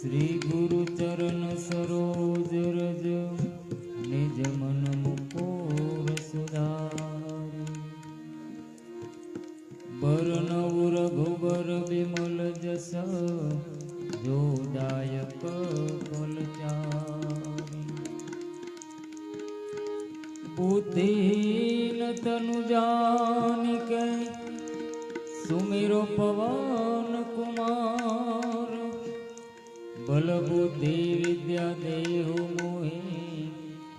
શ્રી ગુરુ ચરણ સરોજ રજ નિજ મન મુકોર બર નવ રઘુબર વિમલ જસ જોદાયક બુદ્ધિન તનુ જાનિકે સુમિરો પવન કુમાર બલ બુદ્ધિ વિદ્યા દેહુ મોહી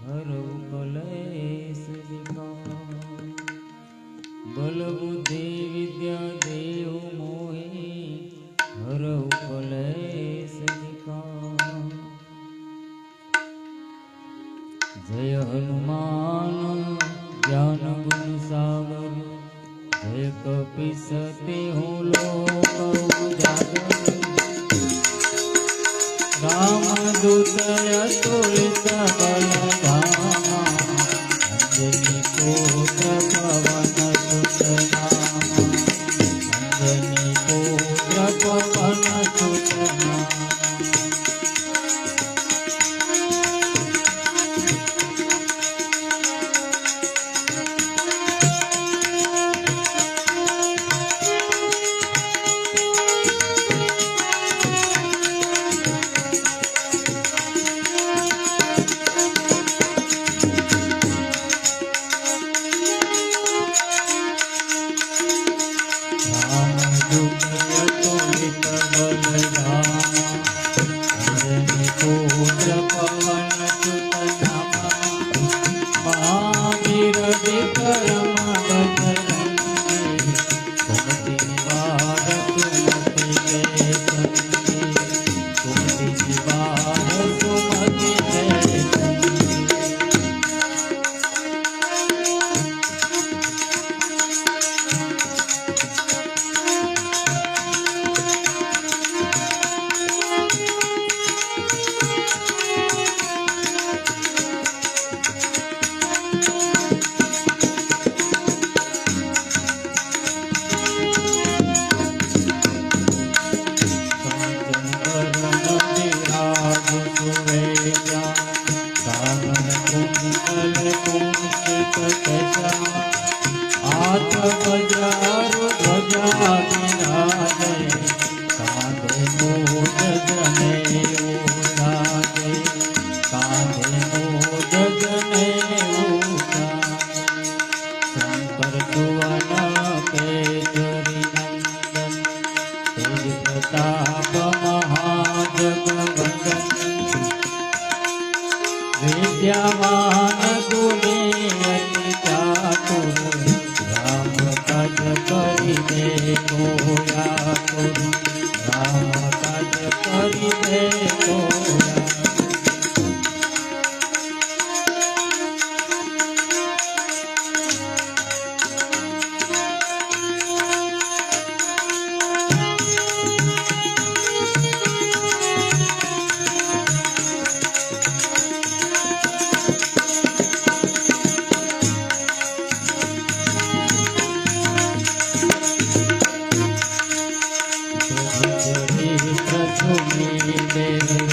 હરવ કલેશ બલ બુદ્ધિ વિદ્યા દેહુ મોહી હરવ કલેશ જય હનુમાન જ્ઞાન ગુણ સાગર, જય કપિસતે હું લોક ઉજાગર રામદૂત અતુલિત બલ ધામા અંજની પુત્ર પવન સુત નામા અંજની પુત્ર પવન સુત નામા you. তুমি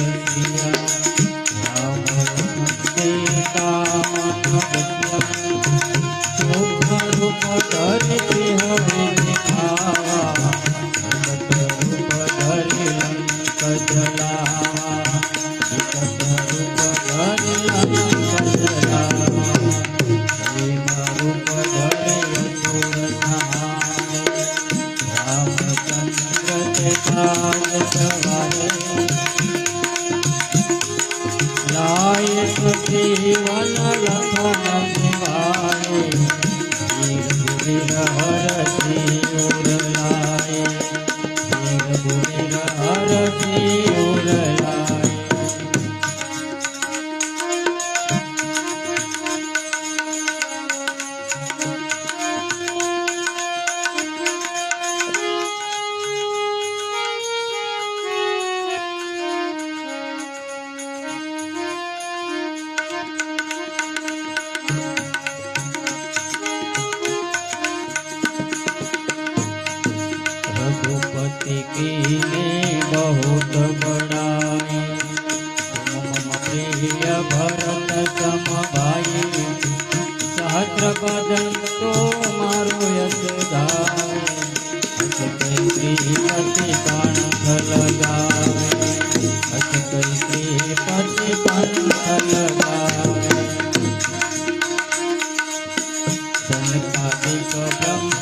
पति कीने बहुत बड़ाई तुम प्रिय भरत तम भाई सहस्र बदन तो मारो यश गावे अस कैसी पति पंथ लगावे अस कैसी पति पंथ लगावे जन का ब्रह्म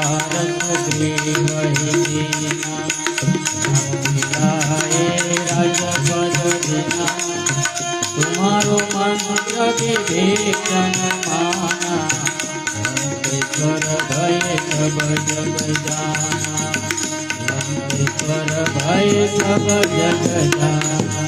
ભારત રાજપદના તુમારો મંત્ર વિવેકન માના પર ભય સબ જગદાના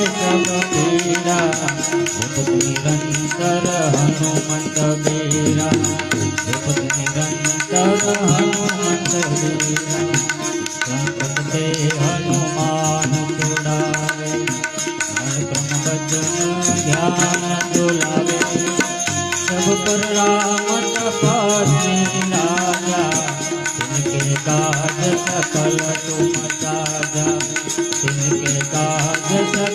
हरे सब पीरा जपत निरंतर हनुमंत बीरा जपत निरंतर हनुमंत बीरा संकट ते हनुमान छुड़ावे मन क्रम वचन ध्यान दुलावे सब पर राम तपस्वी राजा तिनके काज सकल तुम साजा तिनके काज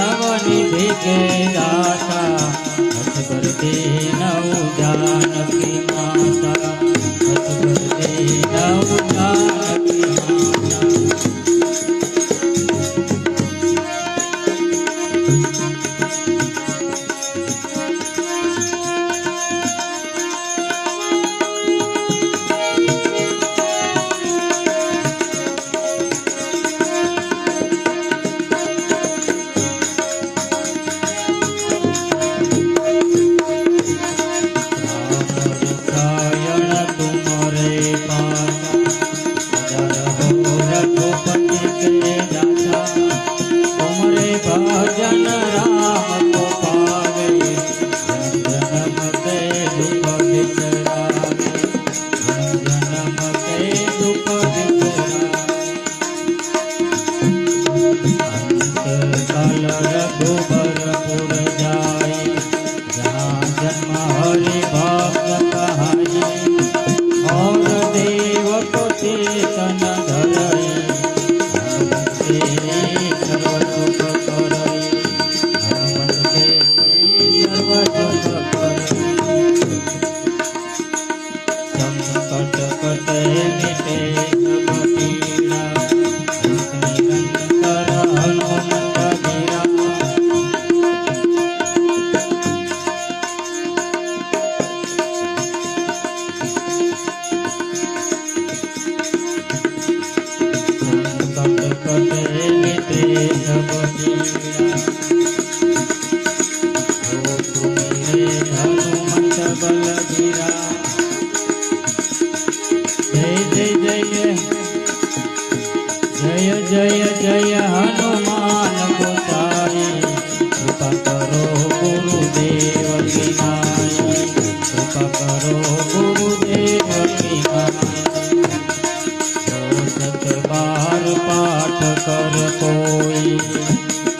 નવની ભીખે દાતા હસ કરતે નવ જાનકી માતા હસ કરતે નવ જાનકી માતા. いい。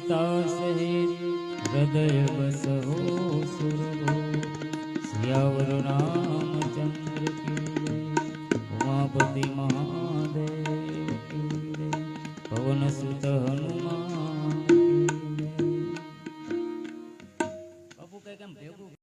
પિતા સહિત હૃદય બસહો સુરો સિયાવર રામચંદ્ર ઉમાપતિ મહાદેવ પવન સુત હનુમાન